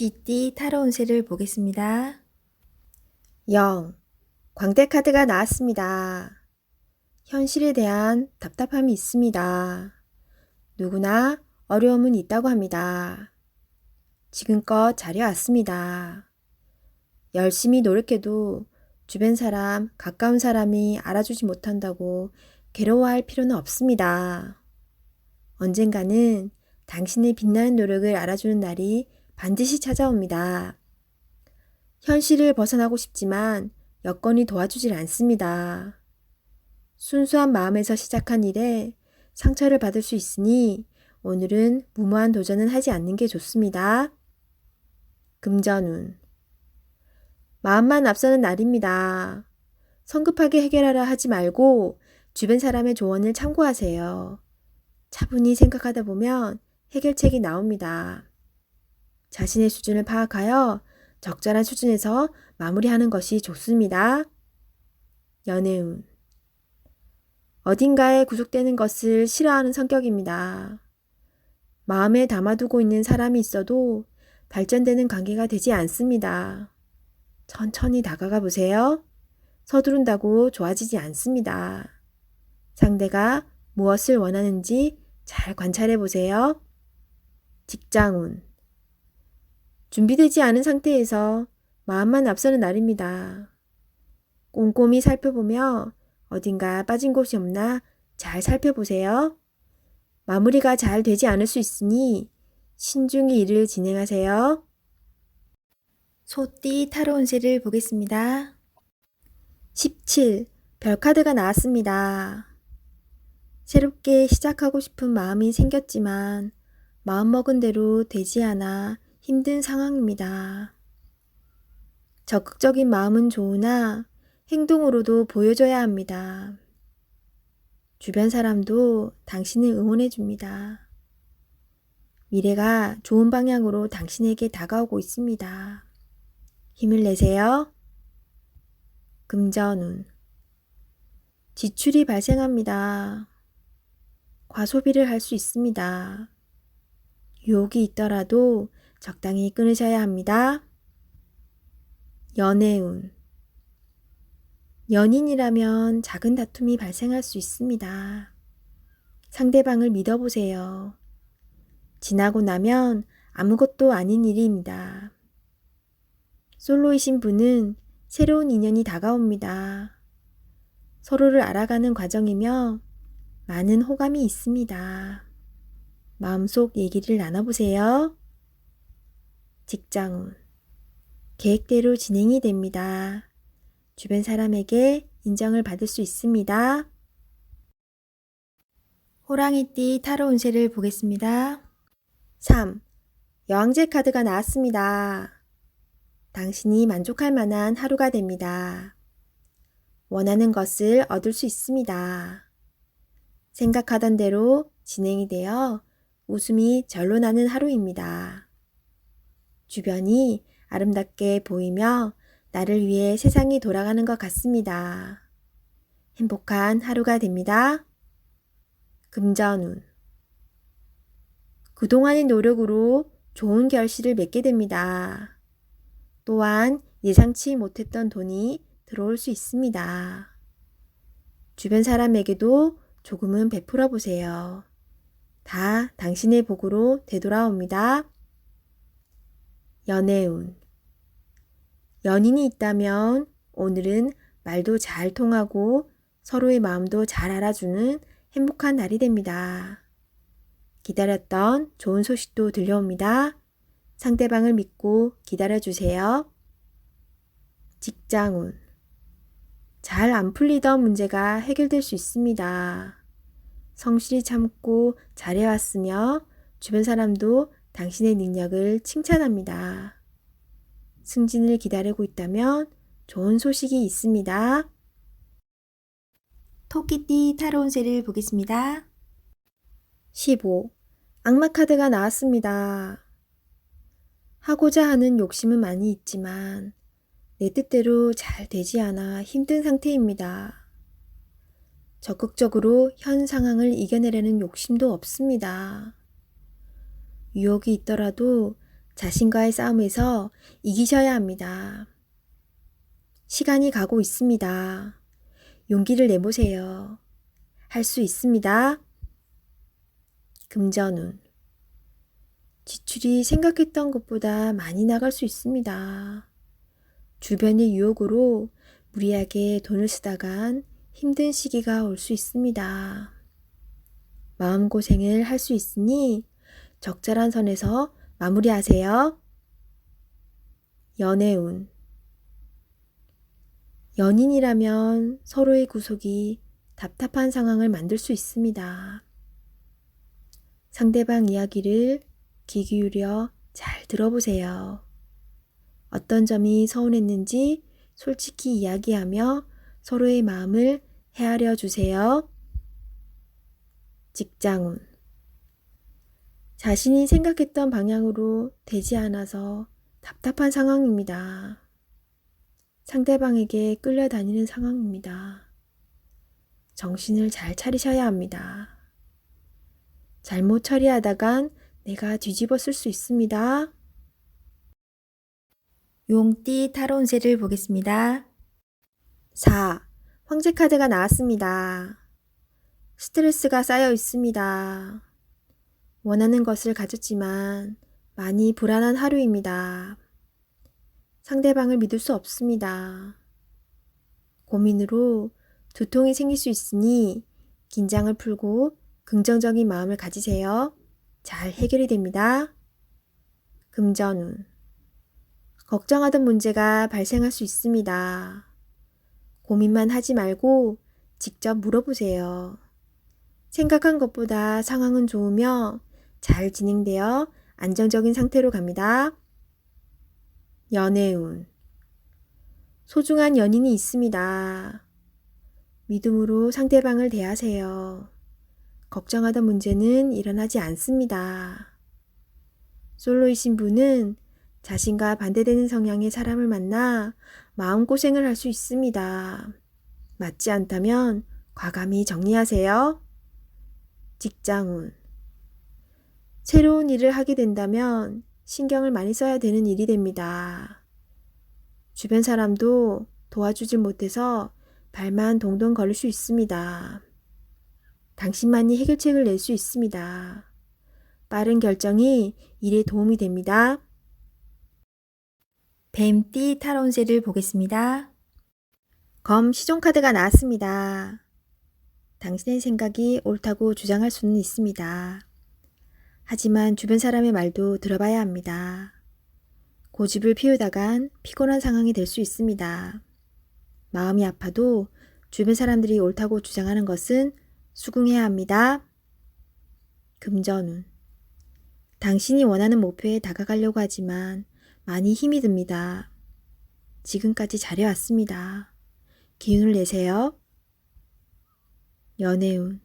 쥐띠 타로 운세를 보겠습니다. 0. 광대 카드가 나왔습니다. 현실에 대한 답답함이 있습니다. 누구나 어려움은 있다고 합니다. 지금껏 잘해왔습니다. 열심히 노력해도 주변 사람, 가까운 사람이 알아주지 못한다고 괴로워할 필요는 없습니다. 언젠가는 당신의 빛나는 노력을 알아주는 날이 반드시 찾아옵니다. 현실을 벗어나고 싶지만 여건이 도와주질 않습니다. 순수한 마음에서 시작한 일에 상처를 받을 수 있으니 오늘은 무모한 도전은 하지 않는 게 좋습니다. 금전운 마음만 앞서는 날입니다. 성급하게 해결하려 하지 말고 주변 사람의 조언을 참고하세요. 차분히 생각하다 보면 해결책이 나옵니다. 자신의 수준을 파악하여 적절한 수준에서 마무리하는 것이 좋습니다. 연애운 어딘가에 구속되는 것을 싫어하는 성격입니다. 마음에 담아두고 있는 사람이 있어도 발전되는 관계가 되지 않습니다. 천천히 다가가 보세요. 서두른다고 좋아지지 않습니다. 상대가 무엇을 원하는지 잘 관찰해 보세요. 직장운 준비되지 않은 상태에서 마음만 앞서는 날입니다. 꼼꼼히 살펴보며 어딘가 빠진 곳이 없나 잘 살펴보세요. 마무리가 잘 되지 않을 수 있으니 신중히 일을 진행하세요. 소띠 타로 운세를 보겠습니다. 17. 별카드가 나왔습니다. 새롭게 시작하고 싶은 마음이 생겼지만 마음먹은 대로 되지 않아 힘든 상황입니다. 적극적인 마음은 좋으나 행동으로도 보여줘야 합니다. 주변 사람도 당신을 응원해 줍니다. 미래가 좋은 방향으로 당신에게 다가오고 있습니다. 힘을 내세요. 금전운. 지출이 발생합니다. 과소비를 할 수 있습니다. 유혹이 있더라도 적당히 끊으셔야 합니다. 연애운. 연인이라면 작은 다툼이 발생할 수 있습니다. 상대방을 믿어보세요. 지나고 나면 아무것도 아닌 일입니다. 솔로이신 분은 새로운 인연이 다가옵니다. 서로를 알아가는 과정이며 많은 호감이 있습니다. 마음속 얘기를 나눠보세요. 직장운. 계획대로 진행이 됩니다. 주변 사람에게 인정을 받을 수 있습니다. 호랑이띠 타로 운세를 보겠습니다. 3. 여왕제 카드가 나왔습니다. 당신이 만족할 만한 하루가 됩니다. 원하는 것을 얻을 수 있습니다. 생각하던 대로 진행이 되어 웃음이 절로 나는 하루입니다. 주변이 아름답게 보이며 나를 위해 세상이 돌아가는 것 같습니다. 행복한 하루가 됩니다. 금전운 그동안의 노력으로 좋은 결실을 맺게 됩니다. 또한 예상치 못했던 돈이 들어올 수 있습니다. 주변 사람에게도 조금은 베풀어 보세요. 다 당신의 복으로 되돌아옵니다. 연애운 연인이 있다면 오늘은 말도 잘 통하고 서로의 마음도 잘 알아주는 행복한 날이 됩니다. 기다렸던 좋은 소식도 들려옵니다. 상대방을 믿고 기다려주세요. 직장운 잘 안 풀리던 문제가 해결될 수 있습니다. 성실히 참고 잘해왔으며 주변 사람도 당신의 능력을 칭찬합니다. 승진을 기다리고 있다면 좋은 소식이 있습니다. 토끼띠 타로 운세를 보겠습니다. 15. 악마 카드가 나왔습니다. 하고자 하는 욕심은 많이 있지만 내 뜻대로 잘 되지 않아 힘든 상태입니다. 적극적으로 현 상황을 이겨내려는 욕심도 없습니다. 유혹이 있더라도 자신과의 싸움에서 이기셔야 합니다. 시간이 가고 있습니다. 용기를 내보세요. 할 수 있습니다. 금전운. 지출이 생각했던 것보다 많이 나갈 수 있습니다. 주변의 유혹으로 무리하게 돈을 쓰다간 힘든 시기가 올 수 있습니다. 마음고생을 할 수 있으니 적절한 선에서 마무리하세요. 연애운. 연인이라면 서로의 구속이 답답한 상황을 만들 수 있습니다. 상대방 이야기를 귀 기울여 잘 들어보세요. 어떤 점이 서운했는지 솔직히 이야기하며 서로의 마음을 헤아려 주세요. 직장운. 자신이 생각했던 방향으로 되지 않아서 답답한 상황입니다. 상대방에게 끌려다니는 상황입니다. 정신을 잘 차리셔야 합니다. 잘못 처리하다간 내가 뒤집어 쓸 수 있습니다. 용띠 타로 운세를 보겠습니다. 4. 황제 카드가 나왔습니다. 스트레스가 쌓여 있습니다. 원하는 것을 가졌지만 많이 불안한 하루입니다. 상대방을 믿을 수 없습니다. 고민으로 두통이 생길 수 있으니 긴장을 풀고 긍정적인 마음을 가지세요. 잘 해결이 됩니다. 금전운. 걱정하던 문제가 발생할 수 있습니다. 고민만 하지 말고 직접 물어보세요. 생각한 것보다 상황은 좋으며 잘 진행되어 안정적인 상태로 갑니다. 연애운. 소중한 연인이 있습니다. 믿음으로 상대방을 대하세요. 걱정하던 문제는 일어나지 않습니다. 솔로이신 분은 자신과 반대되는 성향의 사람을 만나 마음고생을 할 수 있습니다. 맞지 않다면 과감히 정리하세요. 직장운. 새로운 일을 하게 된다면 신경을 많이 써야 되는 일이 됩니다. 주변 사람도 도와주질 못해서 발만 동동 걸릴 수 있습니다. 당신만이 해결책을 낼 수 있습니다. 빠른 결정이 일에 도움이 됩니다. 뱀띠 운세를 보겠습니다. 검 시종 카드가 나왔습니다. 당신의 생각이 옳다고 주장할 수는 있습니다. 하지만 주변 사람의 말도 들어봐야 합니다. 고집을 피우다간 피곤한 상황이 될 수 있습니다. 마음이 아파도 주변 사람들이 옳다고 주장하는 것은 수긍해야 합니다. 금전운. 당신이 원하는 목표에 다가가려고 하지만 많이 힘이 듭니다. 지금까지 잘해왔습니다. 기운을 내세요. 연애운.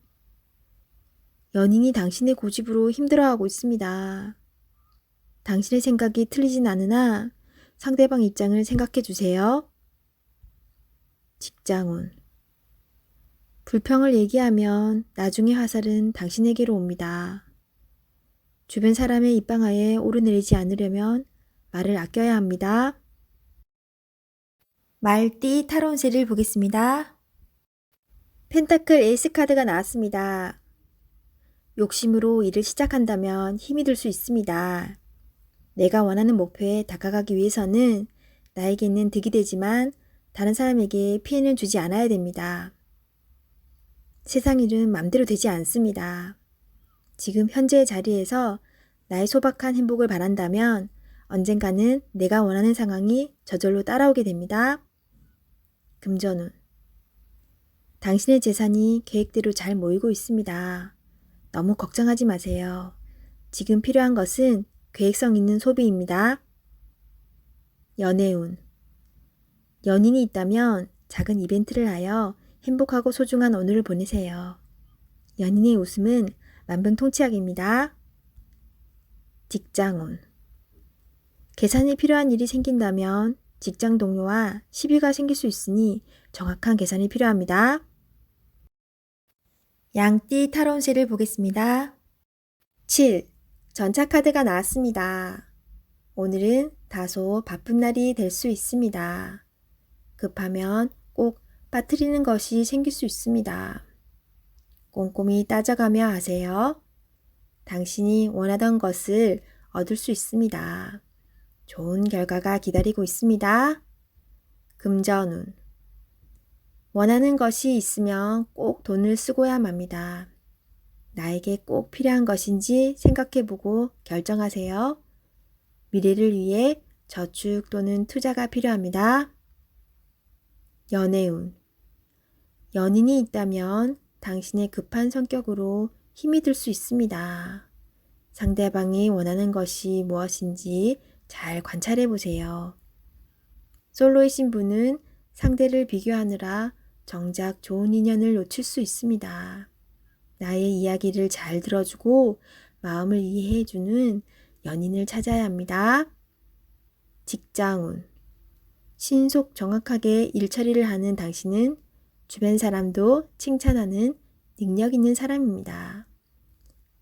연인이 당신의 고집으로 힘들어하고 있습니다. 당신의 생각이 틀리진 않으나 상대방 입장을 생각해 주세요. 직장운. 불평을 얘기하면 나중에 화살은 당신에게로 옵니다. 주변 사람의 입방아에 오르내리지 않으려면 말을 아껴야 합니다. 말띠 타로 운세를 보겠습니다. 펜타클 에이스 카드가 나왔습니다. 욕심으로 일을 시작한다면 힘이 들 수 있습니다. 내가 원하는 목표에 다가가기 위해서는 나에게 있는 득이 되지만 다른 사람에게 피해는 주지 않아야 됩니다. 세상 일은 맘대로 되지 않습니다. 지금 현재의 자리에서 나의 소박한 행복을 바란다면 언젠가는 내가 원하는 상황이 저절로 따라오게 됩니다. 금전운. 당신의 재산이 계획대로 잘 모이고 있습니다. 너무 걱정하지 마세요. 지금 필요한 것은 계획성 있는 소비입니다. 연애운. 연인이 있다면 작은 이벤트를 하여 행복하고 소중한 오늘을 보내세요. 연인의 웃음은 만병통치약입니다. 직장운. 계산이 필요한 일이 생긴다면 직장 동료와 시비가 생길 수 있으니 정확한 계산이 필요합니다. 양띠 운세를 보겠습니다. 7. 전차 카드가 나왔습니다. 오늘은 다소 바쁜 날이 될 수 있습니다. 급하면 꼭 빠뜨리는 것이 생길 수 있습니다. 꼼꼼히 따져가며 하세요. 당신이 원하던 것을 얻을 수 있습니다. 좋은 결과가 기다리고 있습니다. 금전운. 원하는 것이 있으면 꼭 돈을 쓰고야 맙니다. 나에게 꼭 필요한 것인지 생각해보고 결정하세요. 미래를 위해 저축 또는 투자가 필요합니다. 연애운. 연인이 있다면 당신의 급한 성격으로 힘이 들 수 있습니다. 상대방이 원하는 것이 무엇인지 잘 관찰해 보세요. 솔로이신 분은 상대를 비교하느라 정작 좋은 인연을 놓칠 수 있습니다. 나의 이야기를 잘 들어주고 마음을 이해해주는 연인을 찾아야 합니다. 직장운. 신속 정확하게 일처리를 하는 당신은 주변 사람도 칭찬하는 능력 있는 사람입니다.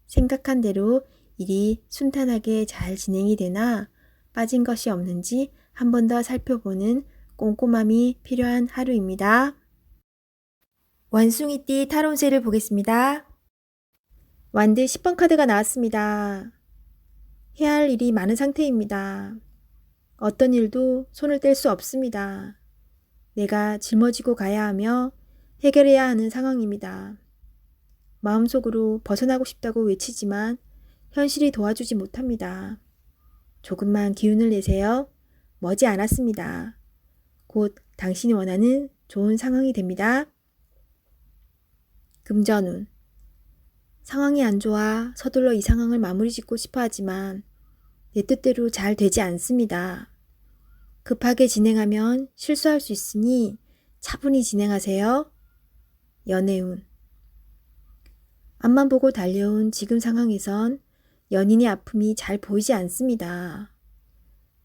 생각한 대로 일이 순탄하게 잘 진행이 되나 빠진 것이 없는지 한 번 더 살펴보는 꼼꼼함이 필요한 하루입니다. 원숭이띠 타론세를 보겠습니다. 완드 10번 카드가 나왔습니다. 해야 할 일이 많은 상태입니다. 어떤 일도 손을 뗄 수 없습니다. 내가 짊어지고 가야 하며 해결해야 하는 상황입니다. 마음속으로 벗어나고 싶다고 외치지만 현실이 도와주지 못합니다. 조금만 기운을 내세요. 머지 않았습니다. 곧 당신이 원하는 좋은 상황이 됩니다. 금전운. 상황이 안 좋아 서둘러 이 상황을 마무리 짓고 싶어 하지만 내 뜻대로 잘 되지 않습니다. 급하게 진행하면 실수할 수 있으니 차분히 진행하세요. 연애운. 앞만 보고 달려온 지금 상황에선 연인의 아픔이 잘 보이지 않습니다.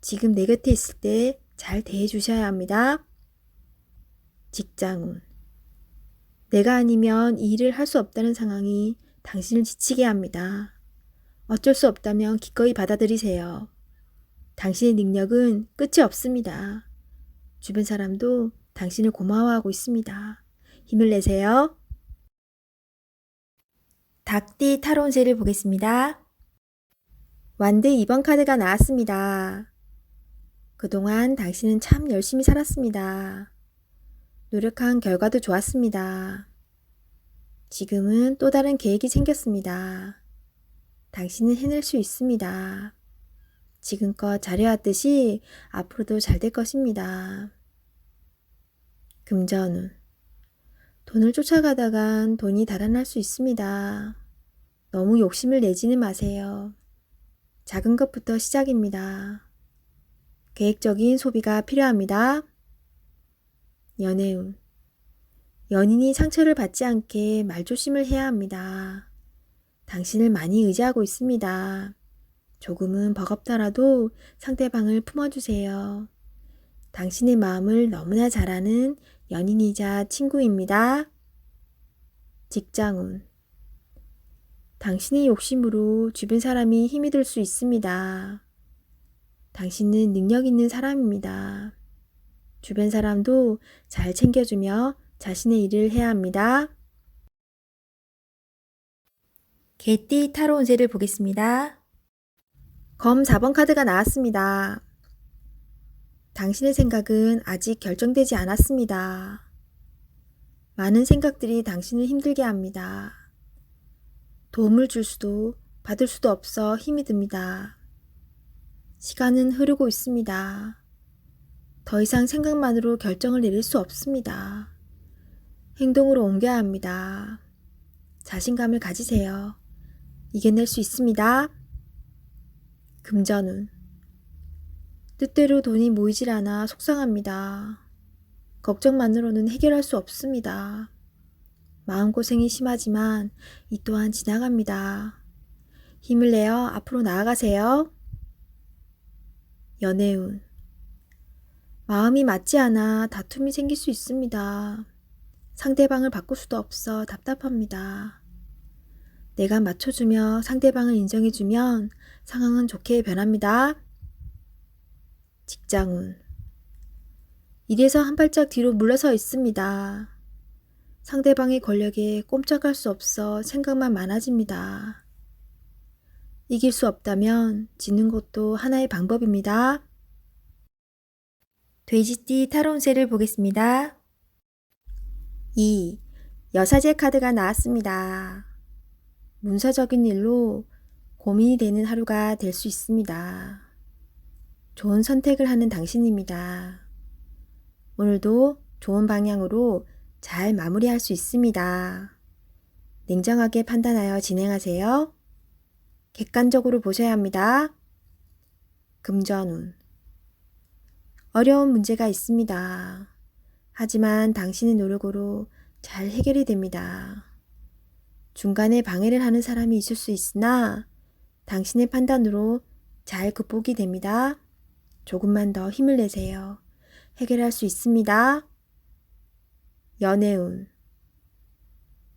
지금 내 곁에 있을 때 잘 대해 주셔야 합니다. 직장운. 내가 아니면 이 일을 할 수 없다는 상황이 당신을 지치게 합니다. 어쩔 수 없다면 기꺼이 받아들이세요. 당신의 능력은 끝이 없습니다. 주변 사람도 당신을 고마워하고 있습니다. 힘을 내세요. 닭띠 타론세를 보겠습니다. 완드 2번 카드가 나왔습니다. 그동안 당신은 참 열심히 살았습니다. 노력한 결과도 좋았습니다. 지금은 또 다른 계획이 생겼습니다. 당신은 해낼 수 있습니다. 지금껏 잘해왔듯이 앞으로도 잘 될 것입니다. 금전운. 돈을 쫓아가다간 돈이 달아날 수 있습니다. 너무 욕심을 내지는 마세요. 작은 것부터 시작입니다. 계획적인 소비가 필요합니다. 연애운. 연인이 상처를 받지 않게 말조심을 해야 합니다. 당신을 많이 의지하고 있습니다. 조금은 버겁더라도 상대방을 품어주세요. 당신의 마음을 너무나 잘 아는 연인이자 친구입니다. 직장운. 당신의 욕심으로 주변 사람이 힘이 들 수 있습니다. 당신은 능력 있는 사람입니다. 주변 사람도 잘 챙겨주며 자신의 일을 해야 합니다. 개띠 타론세를 보겠습니다. 검 4번 카드가 나왔습니다. 당신의 생각은 아직 결정되지 않았습니다. 많은 생각들이 당신을 힘들게 합니다. 도움을 줄 수도 받을 수도 없어 힘이 듭니다. 시간은 흐르고 있습니다. 더 이상 생각만으로 결정을 내릴 수 없습니다. 행동으로 옮겨야 합니다. 자신감을 가지세요. 이겨낼 수 있습니다. 금전운. 뜻대로 돈이 모이질 않아 속상합니다. 걱정만으로는 해결할 수 없습니다. 마음고생이 심하지만 이 또한 지나갑니다. 힘을 내어 앞으로 나아가세요. 연애운. 마음이 맞지 않아 다툼이 생길 수 있습니다. 상대방을 바꿀 수도 없어 답답합니다. 내가 맞춰주며 상대방을 인정해주면 상황은 좋게 변합니다. 직장운. 일에서 한 발짝 뒤로 물러서 있습니다. 상대방의 권력에 꼼짝할 수 없어 생각만 많아집니다. 이길 수 없다면 지는 것도 하나의 방법입니다. 돼지띠 타로 운세를 보겠습니다. 2. 여사제 카드가 나왔습니다. 문서적인 일로 고민이 되는 하루가 될 수 있습니다. 좋은 선택을 하는 당신입니다. 오늘도 좋은 방향으로 잘 마무리할 수 있습니다. 냉정하게 판단하여 진행하세요. 객관적으로 보셔야 합니다. 금전운. 어려운 문제가 있습니다. 하지만 당신의 노력으로 잘 해결이 됩니다. 중간에 방해를 하는 사람이 있을 수 있으나 당신의 판단으로 잘 극복이 됩니다. 조금만 더 힘을 내세요. 해결할 수 있습니다. 연애운.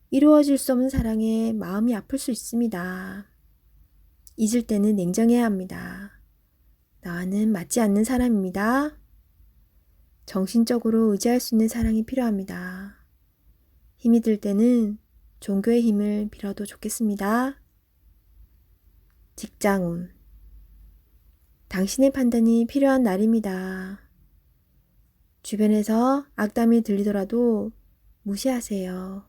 이루어질 수 없는 사랑에 마음이 아플 수 있습니다. 잊을 때는 냉정해야 합니다. 나와는 맞지 않는 사람입니다. 정신적으로 의지할 수 있는 사랑이 필요합니다. 힘이 들 때는 종교의 힘을 빌어도 좋겠습니다. 직장운. 당신의 판단이 필요한 날입니다. 주변에서 악담이 들리더라도 무시하세요.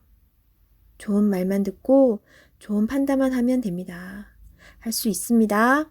좋은 말만 듣고 좋은 판단만 하면 됩니다. 할 수 있습니다.